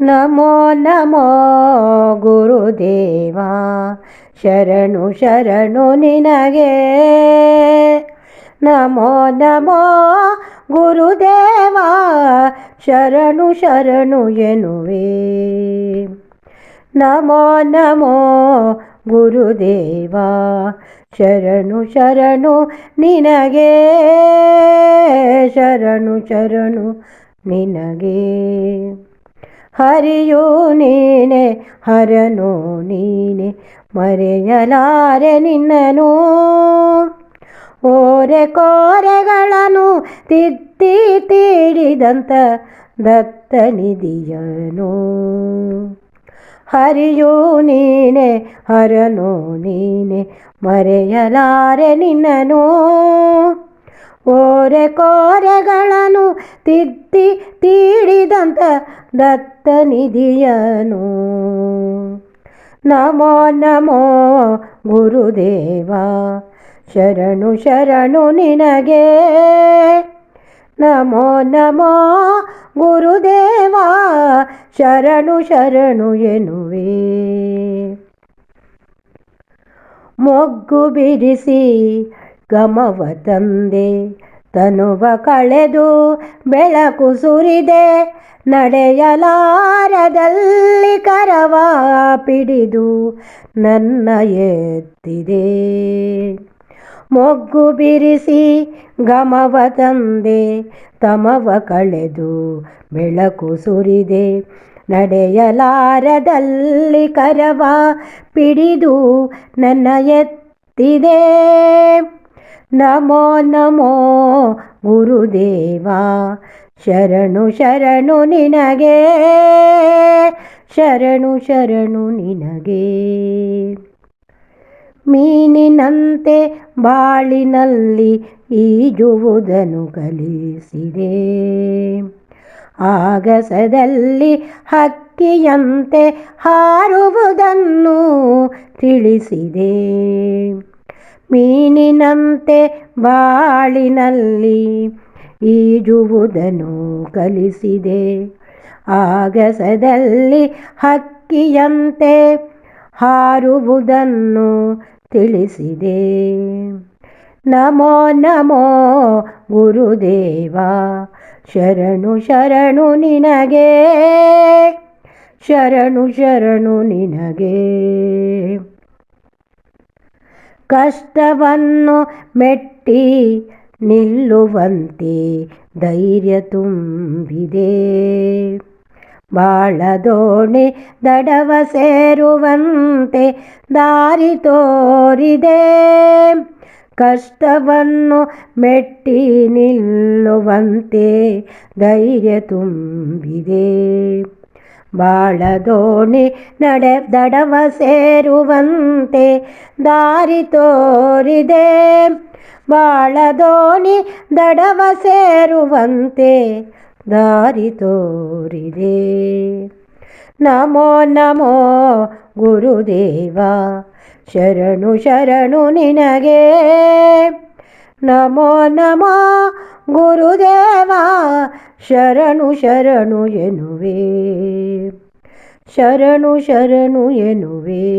ನಮೋ ನಮೋ ಗುರುದೇವ, ಶರಣು ಶರಣು ನಿನಗೆ. ನಮೋ ನಮೋ ಗುರುದೇವ, ಶರಣು ಶರಣು ಎನ್ನುವೆ. ನಮೋ ನಮೋ ಗುರುದೇವ, ಶರಣು ಶರಣು ನಿನಗೆ. ಶರಣು ಶರಣು ನಿನಗೆ. ಹರಿಯು ನೀನೆ, ಹರನೋ ನೀನೆ, ಮರೆಯಲಾರೆ ನಿನ್ನನು. ಓರೆ ಕೋರೆಗಳನ್ನು ತಿದ್ದಿ ತೀಡಿದಂಥ ದತ್ತನಿಧಿಯನು ಹರಿಯೋ ನೀನೆ, ಹರನೋ ನೀನೆ, ಮರೆಯಲಾರೆ ನಿನ್ನನು. ಓರೆ ಕೋರೆಗಳನ್ನು ತಿದ್ದಿ ತೀಡಿದಂಥ ದತ್ತನಿಧಿಯನು. ನಮೋ ನಮೋ ಗುರುದೇವ, ಶರಣು ಶರಣು ನಿನಗೆ. ನಮೋ ನಮೋ ಗುರುದೇವ, ಶರಣು ಶರಣು ಎನ್ನುವೆ. ಮೊಗ್ಗು ಬಿಡಿಸಿ ಗಮವ ತಂದೆ. ತನುವ ಕಳೆದು ಬೆಳಕು ಸುರಿದೆ. ನಡೆಯಲಾರದಲ್ಲಿ ಕರವ ಪಿಡಿದು ನನ್ನ ಎತ್ತಿದೆ. ಮೊಗ್ಗು ಬಿರಿಸಿ ಗಮವ ತಂದೆ. ತಮವ ಕಳೆದು ಬೆಳಕು ಸುರಿದೆ. ನಡೆಯಲಾರದಲ್ಲಿ ಕರವ ಪಿಡಿದು ನನ್ನ ಎತ್ತಿದೆ. ನಮೋ ನಮೋ ಗುರುದೇವ, ಶರಣು ಶರಣು ನಿನಗೆ, ಶರಣು ಶರಣು ನಿನಗೆ. ಮೀನಿನಂತೆ ಬಾಳಿನಲ್ಲಿ ಈಜುವುದನ್ನು ಕಲಿಸಿದೆ. ಆಗಸದಲ್ಲಿ ಹಕ್ಕಿಯಂತೆ ಹಾರುವುದನ್ನು ತಿಳಿಸಿದೆ. ಮೀನಿನಂತೆ ಬಾಳಿನಲ್ಲಿ ಈಜುವುದನ್ನು ಕಲಿಸಿದೆ. ಆಗಸದಲ್ಲಿ ಹಕ್ಕಿಯಂತೆ ಹಾರುವುದನ್ನು ತಿಳಿಸಿದೆ. ನಮೋ ನಮೋ ಗುರುದೇವ, ಶರಣು ಶರಣು ನಿನಗೆ, ಶರಣು ಶರಣು ನಿನಗೆ. ಕಷ್ಟವನ್ನು ಮೆಟ್ಟಿ ನಿಲ್ಲುವಂತೆ ಧೈರ್ಯ ತುಂಬಿದೆ. ಬಾಳದೋಣಿ ದಡವ ಸೇರುವಂತೆ ದಾರಿ ತೋರಿದೆ. ಕಷ್ಟವನ್ನು ಮೆಟ್ಟಿ ನಿಲ್ಲುವಂತೆ ಧೈರ್ಯ ತುಂಬಿದೆ. ಬಾಳದೋಣಿ ನಡೆ ದಡವ ಸೇರುವಂತೆ ದಾರಿ ತೋರಿದೆ. ಬಾಳದೋಣಿ ದಡವ ಸೇರುವಂತೆ ದಾರಿ ತೋರಿದೆ. ನಮೋ ನಮೋ ಗುರುದೇವ, ಶರಣು ಶರಣು ನಿನಗೆ. ನಮೋ ನಮ ಗುರುದೇವ ಶರಣು ಶರಣು ಎನ್ನುವೆ. ಶರಣು ಶರಣು ಎನ್ನುವೆ.